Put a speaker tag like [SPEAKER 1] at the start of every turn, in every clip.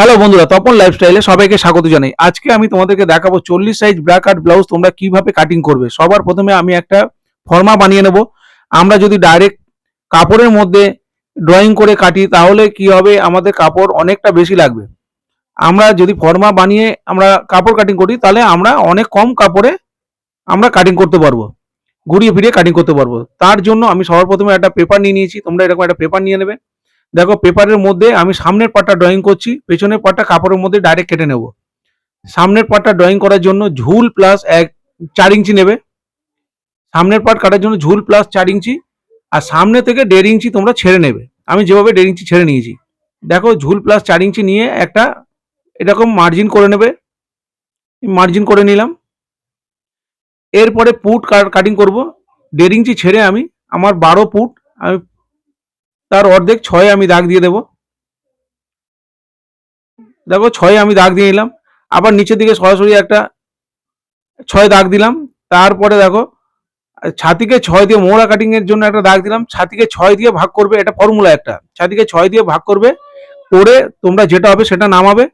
[SPEAKER 1] Hello বন্ধুরা, তপন লাইফস্টাইলে সবাইকে স্বাগত জানাই। আজকে আমি তোমাদেরকে দেখাবো চল্লিশ সাইজ ব্রা কাট ব্লাউজ তোমরা কীভাবে কাটিং করবে। সবার প্রথমে আমি একটা ফর্মা বানিয়ে নেব। আমরা যদি ডাইরেক্ট কাপড়ের মধ্যে ড্রয়িং করে কাটি, তাহলে কি হবে? আমাদের কাপড় অনেকটা বেশি লাগবে। আমরা যদি ফর্মা বানিয়ে আমরা কাপড় কাটিং করি, তাহলে আমরা অনেক কম কাপড়ে আমরা কাটিং করতে পারব। ঘুরিয়ে ফিরিয়ে কাটিং করতে পারব। তার জন্য আমি সবার প্রথমে একটা পেপার নিয়ে নিয়েছি। তোমরা এরকম একটা পেপার নিয়ে নেবে। দেখো, পেপারের মধ্যে আমি সামনের পাটটা ড্রয়িং করছি, পেছনের পাটটা কাপড়ের মধ্যে ডাইরেক্ট কেটে নেব। সামনের পাটটা ড্রয়িং করার জন্য ঝুল প্লাস এক চার ইঞ্চি নেবে। সামনের পাট কাটার জন্য ঝুল প্লাস চার ইঞ্চি, আর সামনে থেকে দেড় ইঞ্চি তোমরা ছেড়ে নেবে। আমি যেভাবে দেড় ইঞ্চি ছেড়ে নিয়েছি। দেখো, ঝুল প্লাস চার ইঞ্চি নিয়ে একটা এরকম মার্জিন করে নেবে। মার্জিন করে নিলাম। এরপরে পুট কাটিং করব। দেড় ইঞ্চি ছেড়ে আমি আমার বারো ফুট আমি তার অর্ধেক ছয় আমি দাগ দিয়ে দেব। দেখো ছয় আমি দাগ দিয়ে নিলাম। আবার নিচের দিকে সরাসরি একটা ছয় দাগ দিলাম। তারপরে দেখো, ছাতিকে ছয় দিয়ে মোড়া কাটিং এর জন্য একটা দাগ দিলাম। ছাতিকে ছয় দিয়ে ভাগ করবে, এটা ফর্মুলা একটা। ছাতিকে ছয় দিয়ে ভাগ করবে, করে তোমরা যেটা হবে সেটা নামাবে।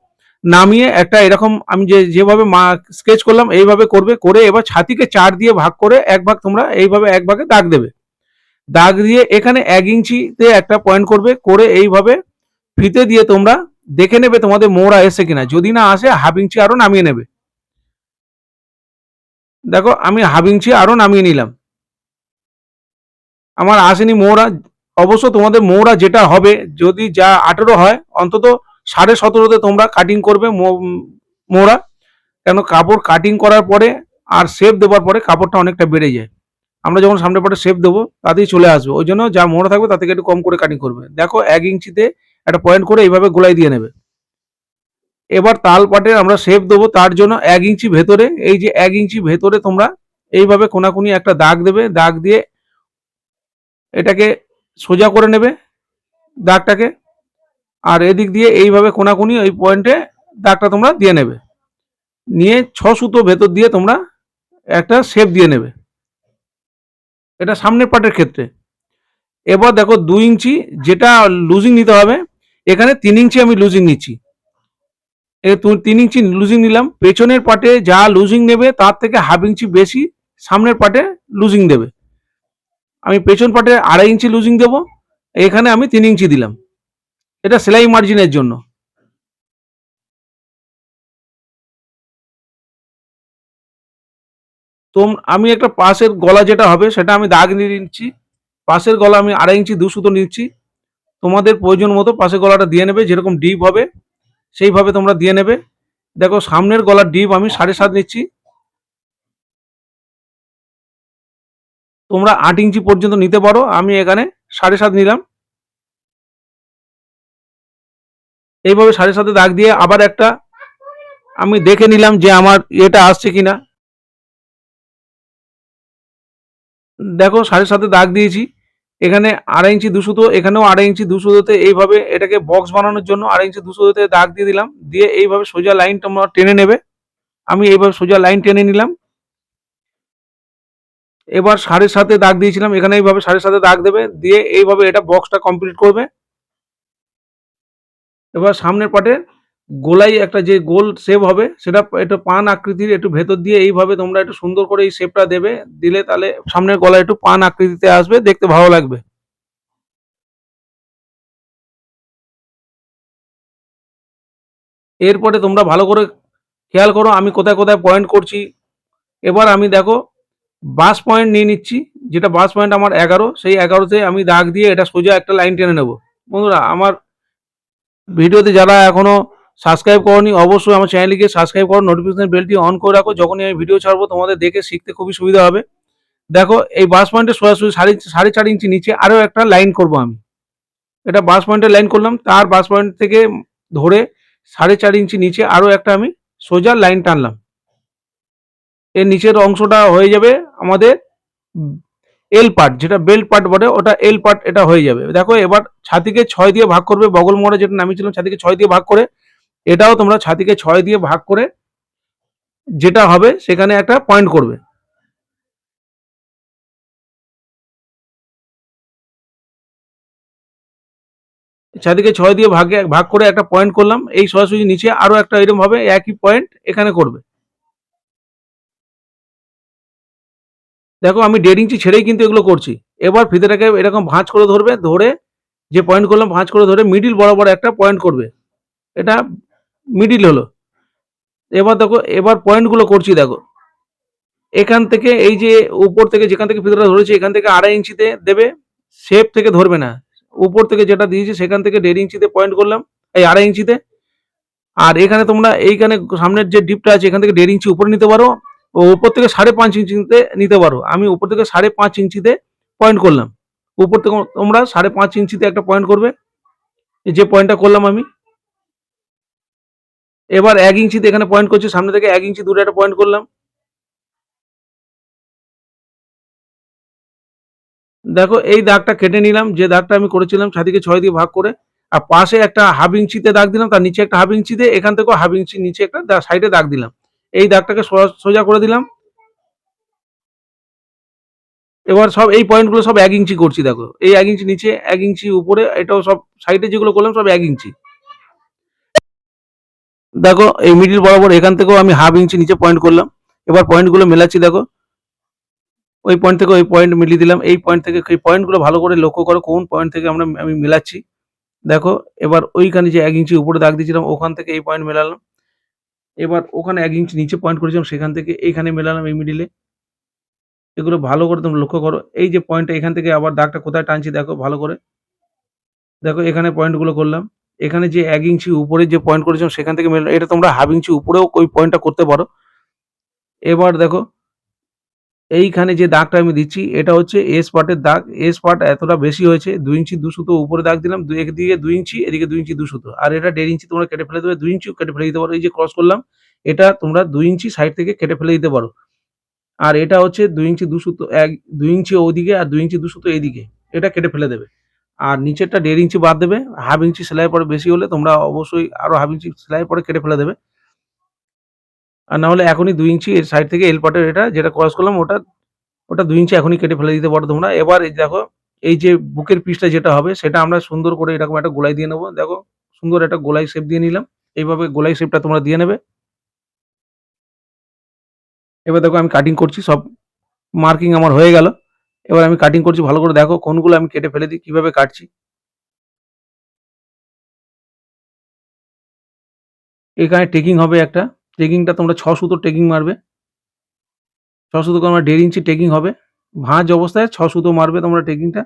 [SPEAKER 1] নামিয়ে একটা এরকম আমি যে যেভাবে মা স্কেচ করলাম, এইভাবে করবে। করে এবার ছাতিকে চার দিয়ে ভাগ করে এক ভাগ তোমরা এইভাবে এক ভাগে দাগ দেবে। দাগ দিয়ে এখানে এক ইঞ্চিতে একটা পয়েন্ট করবে, করে এইভাবে ফিতে দিয়ে তোমরা দেখে নেবে তোমাদের মোড়া এসে কিনা। যদি না আসে হাফ ইঞ্চি আরও নামিয়ে নেবে। দেখো, আমি হাফ ইঞ্চি আরও নামিয়ে নিলাম। আমার আসেনি মোড়া। অবশ্য তোমাদের মোড়া যেটা হবে, যদি যা আঠেরো হয়, অন্তত সাড়ে সতেরোতে তোমরা কাটিং করবে মোড়া। কেন, কাপড় কাটিং করার পরে আর শেপ দেওয়ার পরে কাপড়টা অনেকটা বেড়ে যায়। আমরা যখন সামনে পাটে শেপ দেবো, তাতেই চলে আসবে। ওই জন্য যা মোড়া থাকবে থেকে একটু কম করে কাটিং করবে। দেখো এক ইঞ্চিতে একটা পয়েন্ট করে এইভাবে গোলাই দিয়ে নেবে। এবার তাল পাটে আমরা শেপ দেবো, তার জন্য এক ইঞ্চি ভেতরে, এই যে এক ইঞ্চি ভেতরে তোমরা এইভাবে কোনাকুনি একটা দাগ দেবে, দাগ দিয়ে এটাকে সোজা করে নেবে দাগটাকে, আর এদিক দিয়ে এইভাবে কোনাকুনি ওই পয়েন্টে দাগটা তোমরা দিয়ে নেবে। নিয়ে ছ সুতো ভেতর দিয়ে তোমরা একটা শেপ দিয়ে নেবে। এটা সামনের পার্টের ক্ষেত্রে। এবার দেখো দুই ইঞ্চি যেটা লুজিং নিতে হবে, এখানে তিন ইঞ্চি আমি লুজিং নিচ্ছি। তিন ইঞ্চি লুজিং নিলাম, পেছনের পার্টে যা লুজিং নেবে তার থেকে হাফ ইঞ্চি বেশি সামনের পার্টে লুজিং দেবে। আমি পেছন পার্টে আড়াই ইঞ্চি লুজিং দেবো, এখানে আমি তিন ইঞ্চি দিলাম। এটা সেলাই মার্জিনের জন্য। তো আমি একটা পাশের গলা যেটা হবে, সেটা আমি দাগ নিয়ে নিচ্ছি। পাশের গলা আমি আড়াই ইঞ্চি, দু সুতো নিচ্ছি। তোমাদের প্রয়োজন মতো পাশের গলাটা দিয়ে নেবে, যেরকম ডিপ হবে, সেইভাবে তোমরা দিয়ে নেবে। দেখো, সামনের গলার ডিপ আমি সাড়ে সাত নিচ্ছি। তোমরা আট ইঞ্চি পর্যন্ত নিতে পারো, আমি এখানে সাড়ে সাত নিলাম। এইভাবে সাড়ে সাথে দাগ দিয়ে আবার একটা আমি দেখে নিলাম যে আমার এটা আসছে কিনা। দেখো সাড়ে সাথে দাগ দিয়েছি। এখানে আড়াই ইঞ্চি দুশোতো এখানেও আড়াই ইঞ্চি দুশোতে এইভাবে এটাকে বক্স বানানোর জন্য আড়াই ইঞ্চি দুশোতে দাগ দিয়ে দিলাম। দিয়ে এইভাবে সোজা লাইন তোমরা টেনে নেবে। আমি এইভাবে সোজা লাইন টেনে নিলাম। এবার সাড়ে সাথে দাগ দিয়েছিলাম। এখানে এইভাবে সাড়ে সাথে দাগ দেবে। দিয়ে এইভাবে এটা বক্সটা কমপ্লিট করবে। এবার সামনের পাটে গোলাই একটা যে গোল শেপ হবে, সেটা একটু পান আকৃতির, একটু ভেতর দিয়ে এইভাবে তোমরা একটু সুন্দর করে এই শেপটা দেবে, দিলে তাহলে সামনের গলা একটু পান আকৃতিতে আসবে, দেখতে ভালো লাগবে। এরপরে তোমরা ভালো করে খেয়াল করো, আমি কোথায় কোথায় পয়েন্ট করছি। এবার আমি দেখো বাস পয়েন্ট নিয়ে নিচ্ছি, যেটা বাস পয়েন্ট আমার এগারো, সেই এগারোতে আমি দাগ দিয়ে এটা সোজা একটা লাইন টেনে নেব। বন্ধুরা, আমার ভিডিওতে যারা এখনও সাবস্ক্রাইব করনি, অবশ্যই আমার চ্যানেলকে সাবস্ক্রাইব করো নোটিফিকেশন বেলটি অন করে রাখো, যখনই আমি ভিডিও ছাড়বো, তোমাদের দেখে শিখতে খুবই সুবিধা হবে। দেখো, এই বাস পয়েন্টে সোজাসুজি সাড়ে সাড়ে চার ইঞ্চি নিচে আরও একটা লাইন করব আমি। এটা বাস পয়েন্টে লাইন করলাম, তার বাস পয়েন্ট থেকে ধরে সাড়ে চার ইঞ্চি নিচে আরও একটা আমি সোজা লাইন টানলাম। এর নিচের অংশটা হয়ে যাবে আমাদের এল পার্ট যেটা বেল্ট পার্ট বলে ওটা এল পার্ট এটা হয়ে যাবে। দেখো, এবার ছাতিকে ছয় দিয়ে ভাগ করবে, বগল মোড়ে যেটা নামিয়েছিলাম, ছাতিকে ছয় দিয়ে ভাগ করে এটাও তোমরা ছাতিকে ছয় দিয়ে ভাগ করে যেটা হবে সেখানে একটা পয়েন্ট করবে। চারদিকে ছয় দিয়ে ভাগে, ভাগ করে একটা পয়েন্ট করলাম। এই সোজাসুজি নিচে আরও একটা এরকম ভাবে একই পয়েন্ট এখানে করবে। দেখো আমি দেড় ইঞ্চি ছেড়েই কিন্তু এগুলো করছি। এবার ফিতেটাকে এরকম ভাঁজ করে ধরবে, ধরে যে পয়েন্ট করলাম ভাঁজ করে ধরে মিডিল বরাবর একটা পয়েন্ট করবে। এটা মিডিল হলো। এবার দেখো, এবার পয়েন্টগুলো করছি দেখো। এখান থেকে এই যে উপর থেকে যেখান থেকে ফিতেটা ধরেছি, এখান থেকে আড়াই ইঞ্চিতে দেবে শেপ থেকে ধরবে না। উপর থেকে যেটা দিয়েছি, সেখান থেকে দেড় ইঞ্চিতে পয়েন্ট করলাম, এই আড়াই ইঞ্চিতে। আর এখানে তোমরা এইখানে সামনের যে ডিপটা আছে, এখান থেকে দেড় ইঞ্চি উপরে নিতে পারো, ও উপর থেকে সাড়ে পাঁচ ইঞ্চিতে নিতে পারো। আমি উপর থেকে সাড়ে পাঁচ ইঞ্চিতে পয়েন্ট করলাম। উপর থেকে তোমরা সাড়ে পাঁচ ইঞ্চিতে একটা পয়েন্ট করবে। যে পয়েন্টটা করলাম আমি এবার এক ইঞ্চিতে এখানে পয়েন্ট করছি, সামনে থেকে এক ইঞ্চি দূরে একটা পয়েন্ট করলাম। দেখো, এই দাগটা কেটে নিলাম, যে দাগটা আমি করেছিলাম ছাদিকে ছয় দিয়ে ভাগ করে, আর পাশে একটা হাফ ইঞ্চিতে দাগ দিলাম, তার নিচে একটা হাফ ইঞ্চিতে, এখান থেকেও হাফ ইঞ্চি নিচে একটা সাইডে দাগ দিলাম। এই দাগটাকে সোজা- করে দিলাম। এবার সব এই পয়েন্টগুলো সব এক ইঞ্চি করছি, দেখো। এই এক ইঞ্চি নিচে, এক ইঞ্চি উপরে, এটাও সব সাইডে যেগুলো করলাম, সব এক ইঞ্চি। দেখো, এই মিডিল বরাবর এখান থেকেও আমি হাফ ইঞ্চি নিচে পয়েন্ট করলাম। এবার পয়েন্টগুলো মেলাচ্ছি, দেখো। ওই পয়েন্ট থেকে ওই পয়েন্ট মিলিয়ে দিলাম। এই পয়েন্ট থেকে, এই পয়েন্টগুলো ভালো করে লক্ষ্য করো, কোন পয়েন্ট থেকে আমরা, আমি মেলাচ্ছি। দেখো, এবার ওইখানে যে এক ইঞ্চি উপরে দাগ দিয়েছিলাম, ওখান থেকে এই পয়েন্ট মেলালাম। এবার ওখানে এক ইঞ্চি নিচে পয়েন্ট করেছিলাম, সেখান থেকে এইখানে মেলালাম এই মিডিলে এগুলো ভালো করে তোমরা লক্ষ্য করো। এই যে পয়েন্টটা এখান থেকে আবার দাগটা কোথায় টানছি, দেখো, ভালো করে। দেখো, এখানে পয়েন্টগুলো করলাম। এখানে যে এক ইঞ্চি উপরে যে পয়েন্ট করেছিলাম, সেখান থেকে মেলালাম এটা তোমরা হাফ ইঞ্চি উপরেও ওই পয়েন্টটা করতে পারো। এবার দেখো, এইখানে যে দাগটা আমি দিচ্ছি, এটা হচ্ছে এস পার্টের দাগ। এস পার্ট এতটা বেশি হয়েছে দুই ইঞ্চি দু সুতো উপরে দাগ দিলাম দুই একদিকে দুই ইঞ্চি, এদিকে দুই ইঞ্চি দু সুতো। আর এটা দেড় ইঞ্চি তোমরা কেটে ফেলে দেবে দুই ইঞ্চিও কেটে ফেলে দিতে পারো। এই যে ক্রস করলাম, এটা তোমরা দুই ইঞ্চি সাইড থেকে কেটে ফেলে দিতে পারো। আর এটা হচ্ছে দুই ইঞ্চি দু সুতো, এক দুই ইঞ্চি ওদিকে আর দুই ইঞ্চি দু সুতো এইদিকে এটা কেটে ফেলে দেবে। আর নিচেরটা দেড় ইঞ্চি বাদ দেবে হাফ ইঞ্চি সেলাই পরে বেশি হলে তোমরা অবশ্যই আরও হাফ ইঞ্চি সেলাই পরে কেটে ফেলে দেবে। আর না হলে এখনই দুই ইঞ্চি এর সাইড থেকে এল পার্টের এটা যেটা ক্রস করলাম, ওটা ওটা দুই ইঞ্চি এখনই কেটে ফেলে দিতে পারো তোমরা। এবার দেখো, এই যে বুকের পিসটা যেটা হবে, সেটা আমরা সুন্দর করে এরকম একটা গোলাই দিয়ে নেব। দেখো, সুন্দর একটা গোলাই শেপ দিয়ে নিলাম। এইভাবে গোলাই শেপটা তোমরা দিয়ে নেবে। এবার দেখো আমি কাটিং করছি, সব মার্কিং আমার হয়ে গেল। এবার আমি কাটিং করছি, ভালো করে দেখো কোনগুলো আমি কেটে ফেলে দিই, কীভাবে কাটছি। এখানে টেকিং হবে একটা টেকিংটা তোমরা ছ সুতো টেকিং মারবে। ছ সুতো আমার দেড় ইঞ্চি টেকিং হবে। ভাঁজ অবস্থায় ছ সুতো মারবে তোমরা টেকিংটা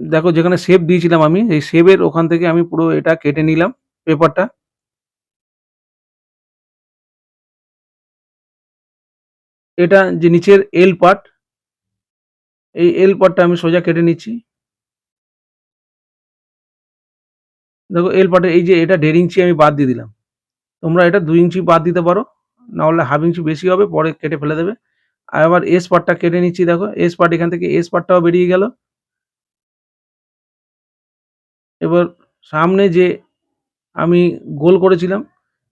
[SPEAKER 1] দেখো যেখানে শেপ দিয়েছিলাম আমি, এই শেপের ওখান থেকে আমি পুরো এটা কেটে নিলাম পেপারটা এটা যে নিচের এল পার্ট এই এল পার্টটা আমি সোজা কেটে নিচ্ছি। দেখো এল পার্টে এই যে এটা দেড় ইঞ্চি আমি বাদ দিয়ে দিলাম। তোমরা এটা দুই ইঞ্চি বাদ দিতে পারো না হলে হাফ ইঞ্চি বেশি হবে, পরে কেটে ফেলে দেবে। আর আবার এস পার্টটা কেটে নিচ্ছি, দেখো এস পার্ট এখান থেকে এস পার্টটাও বেরিয়ে গেল। এবার সামনে যে আমি গোল করেছিলাম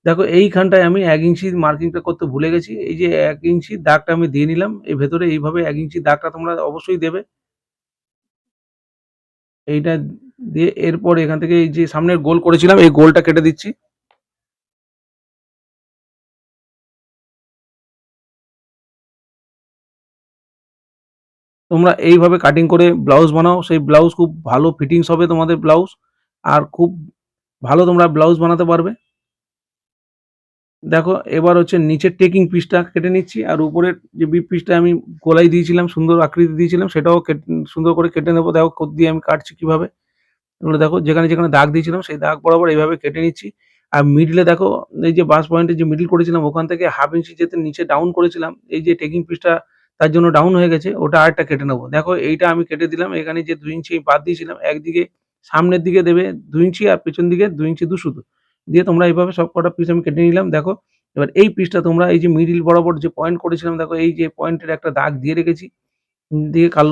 [SPEAKER 1] দেখো, এইখানটায় আমি এক ইঞ্চি মার্কিংটা করতে ভুলে গেছি। এই যে এক ইঞ্চি দাগটা আমি দিয়ে নিলাম, এই ভেতরে এইভাবে এক ইঞ্চি দাগটা তোমরা অবশ্যই দেবে। এইটা দিয়ে এরপর এখান থেকে এই যে সামনের গোল করেছিলাম, এই গোলটা কেটে দিচ্ছি। তোমরা এইভাবে কাটিং করে ব্লাউজ বানাও, সেই ব্লাউজ খুব ভালো ফিটিংস হবে তোমাদের ব্লাউজ আর খুব ভালো তোমরা ব্লাউজ বানাতে পারবে। দেখো, এবার হচ্ছে নিচের টেকিং পিসটা কেটে নিচ্ছি, আর উপরের যে বিপ পিসটা আমি গোলাই দিয়েছিলাম, সুন্দর আকৃতি দিয়েছিলাম, সেটাও সুন্দর করে কেটে নেব। দেখো, কোদ দিয়ে আমি কাটছি কীভাবে? দেখো, যেখানে যেখানে দাগ দিয়েছিলাম, সেই দাগ বরাবর এইভাবে কেটে নিচ্ছি। আর মিডলে দেখো, এই যে বাস পয়েন্টে যে মিডল করেছিলাম, ওখান থেকে হাফ ইঞ্চি যেতে নিচে ডাউন করেছিলাম, এই যে টেকিং পিসটা তার জন্য ডাউন হয়ে গেছে, ওটা আরেকটা কেটে নেব। দেখো, এইটা আমি কেটে দিলাম, এখানে যে দুই ইঞ্চি বাদ দিয়েছিলাম, একদিকে সামনের দিকে দেবে দুই ইঞ্চি আর পেছন দিকে দুই ইঞ্চি দু সুতো দিয়ে তোমরা এইভাবে সব কটা পিস আমি কেটে নিলাম, দেখো। এবার এই পিসটা তোমরা এই যে মিডিল বরাবর যে পয়েন্ট করেছিলাম, দেখো, এই যে পয়েন্টের একটা দাগ দিয়ে রেখেছি। দিয়ে কাল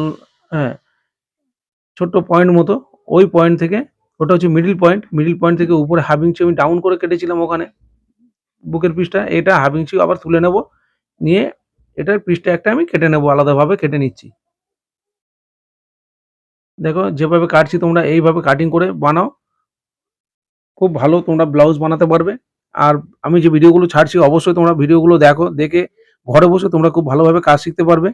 [SPEAKER 1] হ্যাঁ ছোট্ট পয়েন্ট মতো ওই পয়েন্ট থেকে, ওটা হচ্ছে মিডিল পয়েন্ট মিডিল পয়েন্ট থেকে উপরে হাফ আমি ডাউন করে কেটেছিলাম ওখানে। বুকের পিসটা এটা হাফ আবার তুলে নেব, নিয়ে এটার পিসটা একটা আমি কেটে নেব, আলাদাভাবে কেটে নিচ্ছি। দেখো, যেভাবে কাটছি তোমরা এইভাবে কাটিং করে বানাও। খুব ভালো তোমরা ব্লাউজ বানাতে পারবে। আর আমি যে ভিডিওগুলো ছাড়ছি, অবশ্যই তোমরা ভিডিওগুলো দেখো, দেখে ঘরে বসে তোমরা খুব ভালোভাবে কাজ শিখতে পারবে।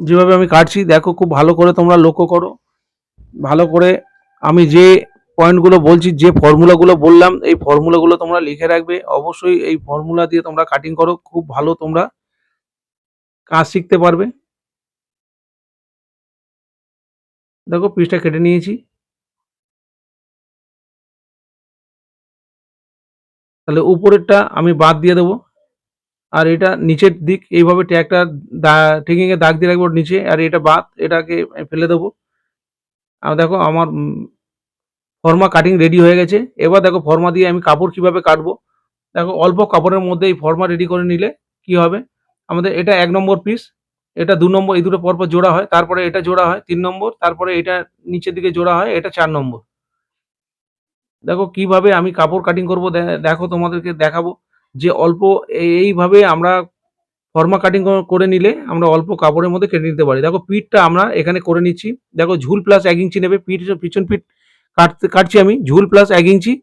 [SPEAKER 1] যেভাবে আমি কাটছি, দেখো খুব ভালো করে তোমরা লক্ষ্য করো। ভালো করে আমি যে পয়েন্টগুলো বলছি, যে ফর্মুলাগুলো বললাম, এই ফর্মুলাগুলো তোমরা লিখে রাখবে। অবশ্যই এই ফর্মুলা দিয়ে তোমরা কাটিং করো, খুব ভালো তোমরা কাজ শিখতে পারবে। দেখো পিসটা কেটে নিয়েছি। তাহলে উপরেরটা আমি বাদ দিয়ে দেবো। আর এটা নিচের দিক, এইভাবে ট্যাগটা টেকিংয়ে দাগ দিয়ে রাখব নিচে, আর এটা বাদ এটাকে ফেলে দেবো। আর দেখো আমার ফর্মা কাটিং রেডি হয়ে গেছে। এবার দেখো ফর্মা দিয়ে আমি কাপড় কীভাবে কাটবো? দেখো অল্প কাপড়ের মধ্যে এই ফর্মা রেডি করে নিলে কি হবে? আমাদের এটা এক নম্বর পিস এটা দু নম্বর, এই দুটো পরপর জোড়া হয়, তারপরে এটা জোড়া হয় তিন নম্বর, তারপরে এটা নিচের দিকে জোড়া হয়, এটা চার নম্বর। দেখো কীভাবে আমি কাপড় কাটিং করব দেখো তোমাদেরকে দেখাবো। যে অল্প এই- এইভাবে আমরা ফর্মা কাটিং করে নিলে আমরা অল্প কাপড়ের মধ্যে কেটে নিতে পারি। দেখো পিঠটা আমরা এখানে করে নিচ্ছি। দেখো ঝুল প্লাস এক ইঞ্চি নেবে। পিঠ পিছন পিঠ কাটতে কাটছি আমি। ঝুল প্লাস এক ইঞ্চি।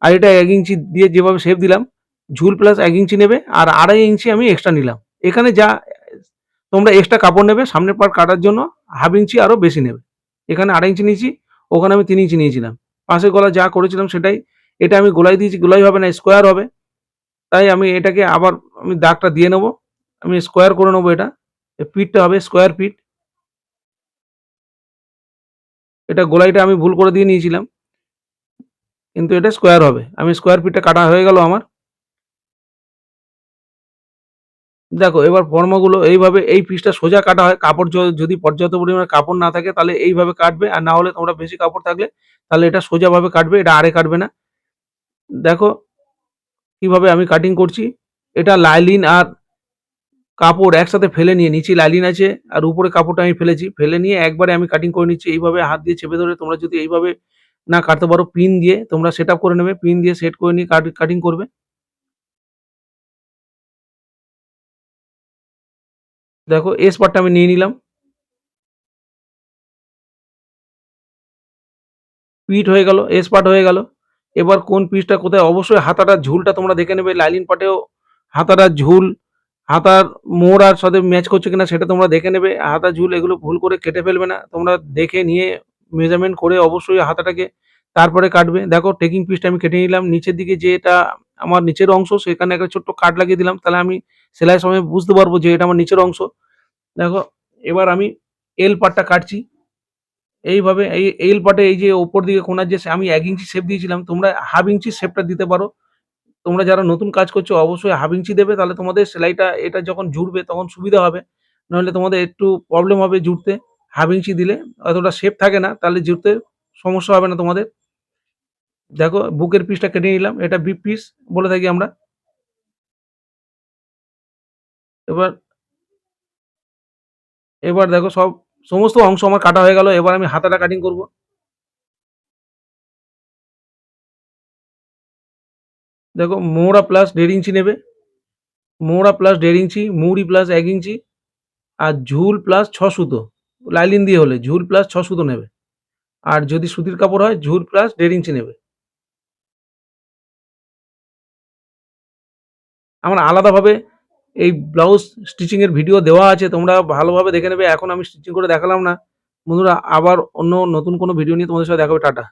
[SPEAKER 1] আর এটা এক ইঞ্চি দিয়ে যেভাবে শেপ দিলাম, ঝুল প্লাস এক ইঞ্চি নেবে। আর আড়াই ইঞ্চি আমি এক্সট্রা নিলাম। এখানে যা তোমরা এক্সট্রা কাপড় নেবে, সামনের পার্ট কাটার জন্য হাফ ইঞ্চি আরও বেশি নেবে। এখানে আড়াই ইঞ্চি নিয়েছি, ওখানে আমি তিন ইঞ্চি নিয়েছিলাম। পাশের গলা যা করেছিলাম সেটাই। এটা আমি গোলাই দিয়েছি, গোলাই হবে না স্কোয়ার হবে। তাই আমি এটাকে আবার আমি দাগটা দিয়ে নেব। আমি স্কোয়ার করে নেব এটা। পিঠটা হবে স্কোয়ার পিঠ। এটা গোলাইটা আমি ভুল করে দিয়ে নিয়েছিলাম। কিন্তু এটা স্কোয়ার হবে। আমি স্কোয়ার পিঠটা কাটা হয়ে গেল আমার। দেখো, এবার ফর্মাগুলো এইভাবে এই পিসটা সোজা কাটা হয়। কাপড় যদি পর্যাপ্ত পরিমাণে কাপড় না থাকে, তাহলে এইভাবে কাটবে। আর না হলে তোমরা বেশি কাপড় থাকলে, তাহলে এটা সোজাভাবে কাটবে। এটা আরে কাটবে না। দেখো কীভাবে আমি কাটিং করছি? এটা লাইলিন আর কাপড় একসাথে ফেলে নিয়ে, নিচে লাইলিন আছে আর উপরে কাপড়টা আমি ফেলেছি। ফেলে নিয়ে একবারে আমি কাটিং করে নিচ্ছি। এইভাবে হাত দিয়ে চেপে ধরে তোমরা যদি এইভাবে না কাটতে পারো পিন দিয়ে তোমরা সেট করে নেবে। পিন দিয়ে সেট করে নিয়ে কাটিং করবে। দেখো এস পার্টটা আমি নিয়ে নিলাম। পিট হয়ে গেল এস পার্ট হয়ে গেল। এবার কোন পিসটা কোথায়? অবশ্যই হাতাটার ঝুলটা তোমরা দেখে নেবে, লাইলিন পাটেও হাতাটার ঝুল, হাতার মোড় আর সাথে ম্যাচ করছে কিনা সেটা তোমরা দেখে নেবে। হাতা ঝুল এগুলো ভুল করে কেটে ফেলবে না, তোমরা দেখে নিয়ে মেজারমেন্ট করে অবশ্যই হাতাটাকে তারপরে কাটবে। দেখো টেকিং পিসটা আমি কেটে নিলাম, নিচের দিকে যেটা আমার নিচের অংশ, সেখানে একটা ছোট্ট কাট লাগিয়ে দিলাম, তাহলে আমি সেলাই সময় বুঝতে পারব যে এটা আমার নিচের অংশ। দেখো, এবার আমি এল পাটটা কাটছি। এইভাবে এই এল পাটে এই যে ওপর দিকে কোনার যে আমি এক ইঞ্চি শেপ দিয়েছিলাম, তোমরা হাফ ইঞ্চি শেপটা দিতে পারো। তোমরা যারা নতুন কাজ করছ, অবশ্যই হাফ ইঞ্চি দেবে, তাহলে তোমাদের সেলাইটা, এটা যখন জুড়বে তখন সুবিধা হবে। নাহলে তোমাদের একটু প্রবলেম হবে জুড়তে। হাফ ইঞ্চি দিলে অতটা শেপ থাকে না, তাহলে জুড়তে সমস্যা হবে না তোমাদের। দেখো, বুকের পিসটা কেটে নিলাম, এটা বিপ পিস বলে থাকি আমরা। এবার এবার দেখো সব সমস্ত অংশ আমার কাটা হয়ে গেল, এবার আমি হাতাটা কাটিং করব। দেখো, মোড়া প্লাস দেড় ইঞ্চি নেবে। মোড়া প্লাস দেড় ইঞ্চি, মুড়ি প্লাস এক ইঞ্চি, আর ঝুল প্লাস ছ সুতো। লাইলিন দিয়ে হলে ঝুল প্লাস ছ সুতো নেবে। আর যদি সুতির কাপড় হয়, ঝুল প্লাস দেড় ইঞ্চি নেবে। আমার আলাদাভাবে এই ব্লাউজ স্টিচিং এর ভিডিও দেওয়া আছে, তোমরা ভালোভাবে দেখে নেবে। এখন আমি স্টিচিং করে দেখালাম না। বন্ধুরা, আবার অন্য নতুন কোনো ভিডিও নিয়ে তোমাদের সাথে দেখাবে। টাটা।